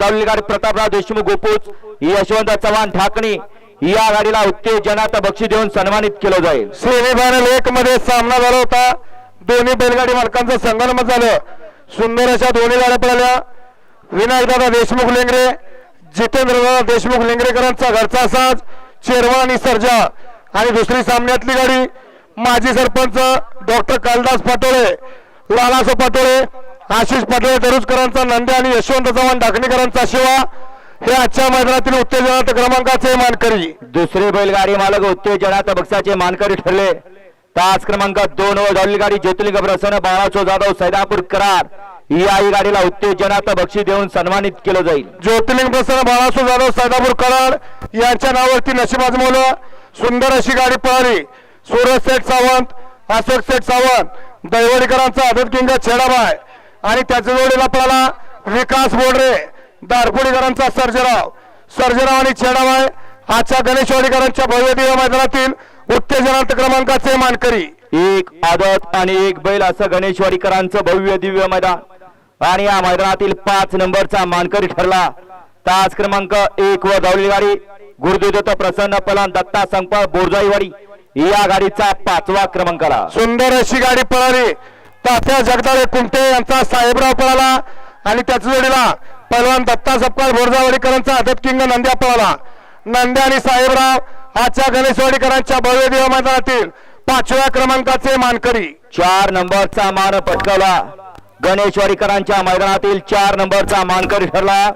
धावलेली गाडी प्रतापराव देशमुख गोपूज यशवंत चव्हाण ठाकणे या गाडीला उत्तेजनात बक्षी देऊन सन्मानित केलं जाईल. सेमीफायनल एक मध्ये सामना झाला होता. दोन्ही बैलगाडी मालकांचं संगणमत झालं. सुंदर अशा दोन्ही गाड्या पडल्या. विनायकदादा देशमुख लेंगरे जितेंद्रदादा देशमुख लेंगरेकरांचा घरचा साज चेरवा आणि सर्जा. आणि दुसरी सामन्यातली गाडी माजी सरपंच डॉक्टर कालदास पाटोळे लालासो पाटोळे आशिष पाटोळे दरुजकरांचा नंदे आणि यशवंत चव्हाण डाकणीकरांचा शिवा. हे आजच्या मैदानातील उत्तेजनात क्रमांकाचे मानकरी. दुसरे बैलगाडी मालक उत्तेजनात बक्षाचे मानकरी ठरले. तास क्रमांक दोन वर धावलेली गाडी ज्योतिर्लिंग प्रसन्न बाळाचो जाधव सैदापूर करार. याही गाडीला उत्तेजनात बक्षीस देऊन सन्मानित केलं जाईल. ज्योतिर्लिंग प्रसन्न बाळासो जाधव सैदापूर कराड यांच्या नावावरती नशीब आजमवलं सुंदर अशी गाडी पळाली. सूरज सेठ सावंत अशोक सेठ सावंत दैवडीकरांचा आदत किंग छेडाबाय आणि त्याच्या जोडीला पळाला विकास बोडरे. दारपुडीकरांचा सर्जेराव. सर्जेराव आणि छेडाबाय आजच्या गणेशवाडीकरांच्या भव्य दिव्य मैदानातील उत्तेजनांत क्रमांकाचे मानकरी. एक आदत आणि एक बैल असं गणेशवाडीकरांचं भव्य दिव्य मैदान. आणि या मैदानातील पाच नंबरचा मानकरी ठरला. तास क्रमांक एक वर धावलेली गाडी. गुरुदेवदत्त प्रसन्न पलान दत्ता संकपाळ बोरजाईवाडी. या गाडीचा पाचवा क्रमांकाला. सुंदर अशी गाडी पळाली. तात्या जगदाळे कुमटे यांचा साहेबराव पळाला आणि त्याच्या जोडीला पैलवान दत्ता सपकाळ बोरजावाडीकरांचा आदत किंग नंद्या पळाला. नंद्या आणि साहेबराव आजच्या गणेशवाडीकरांच्या भव्य देव मैदानातील पाचव्या क्रमांकाचे मानकरी. चार नंबरचा मान पटकावला. गणेशवाडीकरांच्या मैदानातील चार नंबरचा मानकरी ठरला.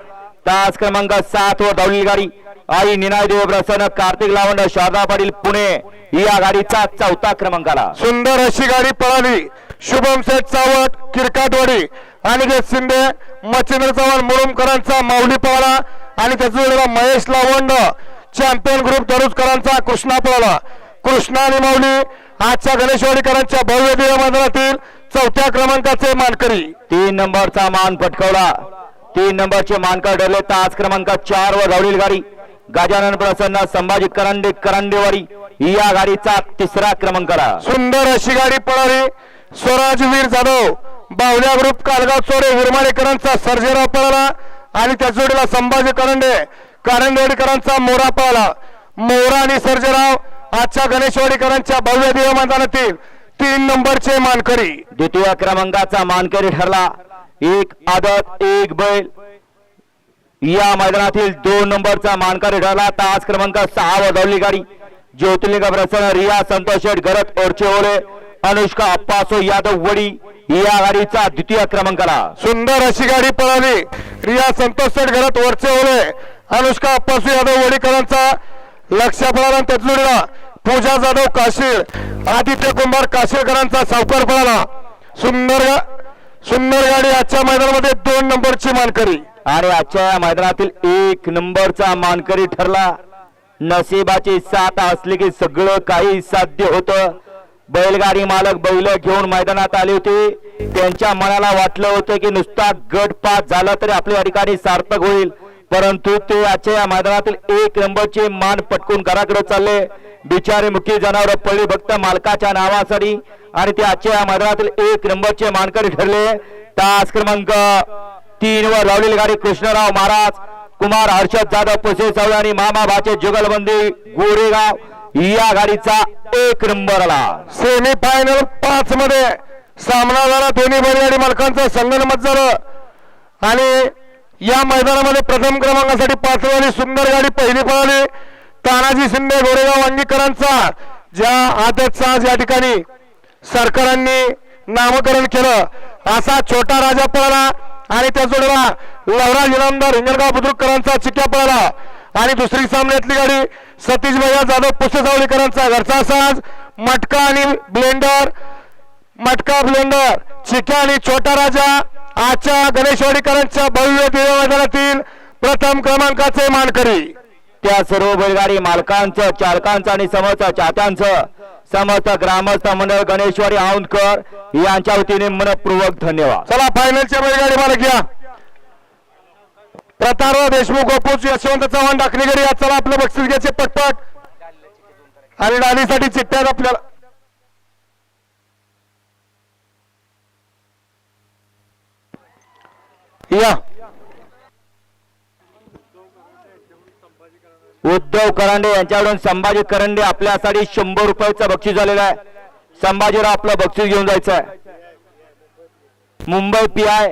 तास क्रमांक सात वर धावलेली गाडी. आई निनाय देव प्रसन्न कार्तिक लावंड शारदा पाटील पुणे. या गाडीचा चौथा क्रमांकाला. सुंदर अशी गाडी पळाली. शुभम सेठ सावट किरकाटवाडी अनिकेत शिंदे मच्छिंद्र चव्हाण मुरुमकरांचा माऊली पळाला आणि जोडीला महेश लावंड चॅम्पियन ग्रुप दरुजकरांचा कृष्णा पळाला कृष्णा आणि माऊली आजच्या गणेशवाडीकरांच्या भव्य देव मैदानातील चौथ्या क्रमांकाचे मानकरी. तीन नंबरचा मान पटकावला तीन नंबरचे मानकर ठरले तास क्रमांक चार वर धावलेली गाडी. गजानन प्रसन्न संभाजी करंडे करंडेवाडी. या गाडीचा तिसरा क्रमांकाला सुंदर अशी गाडी पळाली. स्वराजवीर जाधव बावल्या ग्रुप कालगाव चोरे विरमाडेकरांचा सर्जेराव पळाला आणि त्या जोडीला संभाजी करंडे करंडेवाडीकरांचा मोरा पळाला. मोरा आणि सर्जेराव आजच्या गणेशवाडीकरांच्या भव्य देव मैदानातील तीन नंबरचे मानकरी. द्वितीय क्रमांकाचा मानकरी ठरला. एक आदत एक बैल. या मैदानातील दोन नंबरचा मानकरी ठरला. तास क्रमांक सहा वर गाडी. ज्योतिर्लिंग प्रसन्न रिया संतोष शेठ गरत ओरचे ओले. अनुष्का अप्पासो यादव वडी या गाडीचा द्वितीय क्रमांकाला सुंदर अशी गाडी पळाली. रिया संतोष सेठ घरात वरचे ओले. अनुष्का अप्पासू यादव वडीकरांचा लक्ष पळाला जोडीला पूजा जाधव काशीळ. आदित्य कुंभार काशीळकरांचा सावकार पळाला. सुंदर सुंदर गाडी आजच्या मैदानामध्ये दोन नंबरची मानकरी. आणि आजच्या या मैदानातील एक नंबरचा मानकरी ठरला. नशिबाची साथ असली की सगळं काही साध्य होतं. बैलगाडी मालक बैल घेऊन मैदानात आले होते. त्यांच्या मनाला वाटलं होतं की नुसता गट पास झाला तरी आपल्या ठिकाणी सार्थक होईल. परंतु ते आजच्या या मैदानातील एक नंबरचे मान पटकून घराकडे चालले. बिचारे मुख्य जनावर पळी भक्त मालकाच्या नावासाठी आणि ते आजच्या या मैदानातील एक नंबरचे मानकरी ठरले. तास क्रमांक तीन वर लावलेली गाडी कृष्णराव महाराज कुमार हर्षद जाधव पुसे सावळे आणि मामा भाचे जुगलबंदी गोरेगाव. या गाडीचा एक नंबर आला. सेमी फायनल पाच मध्ये सामना झाला. दोन्ही बैलगाडी मालकांचं संगणमत झालं. आणि या मैदानामध्ये प्रथम क्रमांकासाठी पाचवाली सुंदर गाडी पहिली पळाली. तानाजी शिंदे गोरेगाव वांगीकरांचा ज्या आदतचा या ठिकाणी सरकारांनी नामकरण केलं. असा छोटा राजा पळाला आणि त्या जोडला लवराज इनामदार हिंगणगाव बुद्रुककरांचा चिक्या पळाला. आणि दुसरी सामन्यातली गाडी सतीश भैया जाधव पुसेसावलीकरांचा घरचा साज मटका आणि ब्लेंडर मटका ब्लेंडर चिक्या आणि छोटा राजा आजच्या गणेशवाडीकरांच्या भव्य दिव्य मैदानातील प्रथम क्रमांकाचे मानकरी. त्या सर्व बैलगाडी मालकांचं चालकांचं आणि समस्त चाहत्यांचं समस्त ग्रामस्थ मंडळ गणेशवाडी औंधकर यांच्या वतीने मनपूर्वक धन्यवाद. चला फायनलच्या बैलगाडी मालक या प्रतारराव देशमुख गोपूस यशवंत चव्हाण डाकणीगडी या चला आपलं बक्षीस घ्यायचे पटपट. आणि डालीसाठी चिठ्ठ्यात आपल्याला. या. उद्धव करंडे यांच्याकडून संभाजी करंडे आपल्यासाठी शंभर रुपयाचं बक्षीस झालेलं आहे. संभाजीराव आपलं बक्षीस घेऊन जायचं आहे मुंबई पी आय